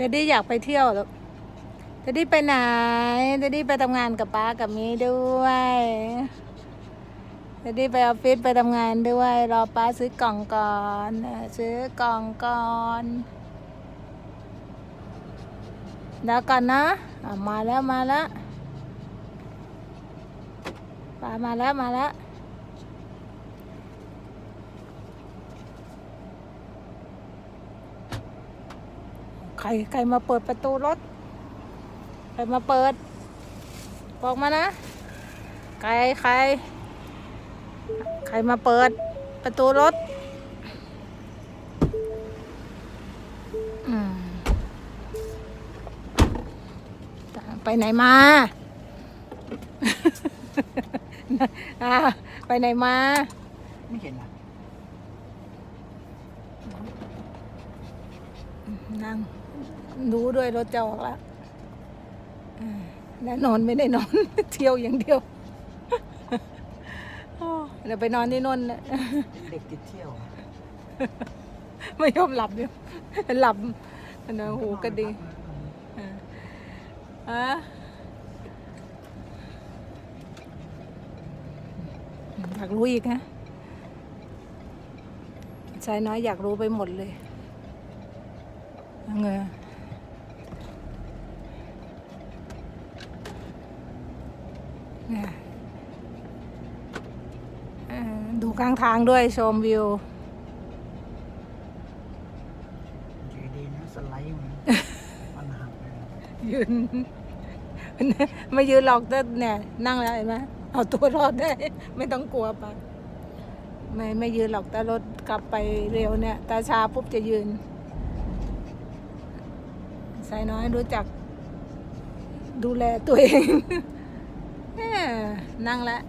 เดดี้อยากไปเที่ยวหรอเดดดี้ไปไหนเดดี้ไปทำงานกับป้ากับมีด้วยเดดี้ไปออฟฟิศไปทำงานด้วย รอป้าซื้อกล่องก่อนซื้อกล่องก่อนแล้วก่อนนะมาแล้วมาแล้วป้ามาแล้วมาแล้ว ใครใครมาเปิดประตูรถ ใครมาเปิด บอกมานะ ใครใคร ใครมาเปิดประตูรถ ไปไหนมาอ่าไปไหนมา ไม่เห็นอะ นั่งรู้ด้วยรถจะออกแล้วอ่าและนอนไม่ได้นอน เที่ยวอย่างเดียวโอ้เดี๋ยวไปนอนที่นนท์น่ะเด็กติดเที่ยวอะไม่ยอมหลับเดียวหลับนะหูกระดิ่งอะอยากรู้อีกนะชายน้อยอยากรู้ไปหมดเลย เงยเนี่ยเอ่อดูข้างทางด้วยชมวิวอยู่ดีนะสไลด์มันปัญหาเลยยืนไม่ยืนหรอกแต่เนี่ย นั่งแล้วเห็นไหมเอาตัวรอดได้ ไม่ต้องกลัวปะไม่ไม่ยืนหรอกแต่รถกลับไปเร็วเนี่ย ตาชาปุ๊บจะยืน สายน้อยรู้จัก ดูแลตัวเองนั่งแล้ว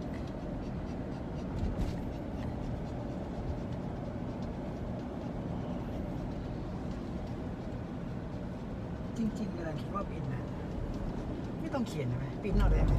จริงๆเวลาคิดว่าปินนะ ไม่ต้องเขียนใช่ไหมปินเอาได้ไหม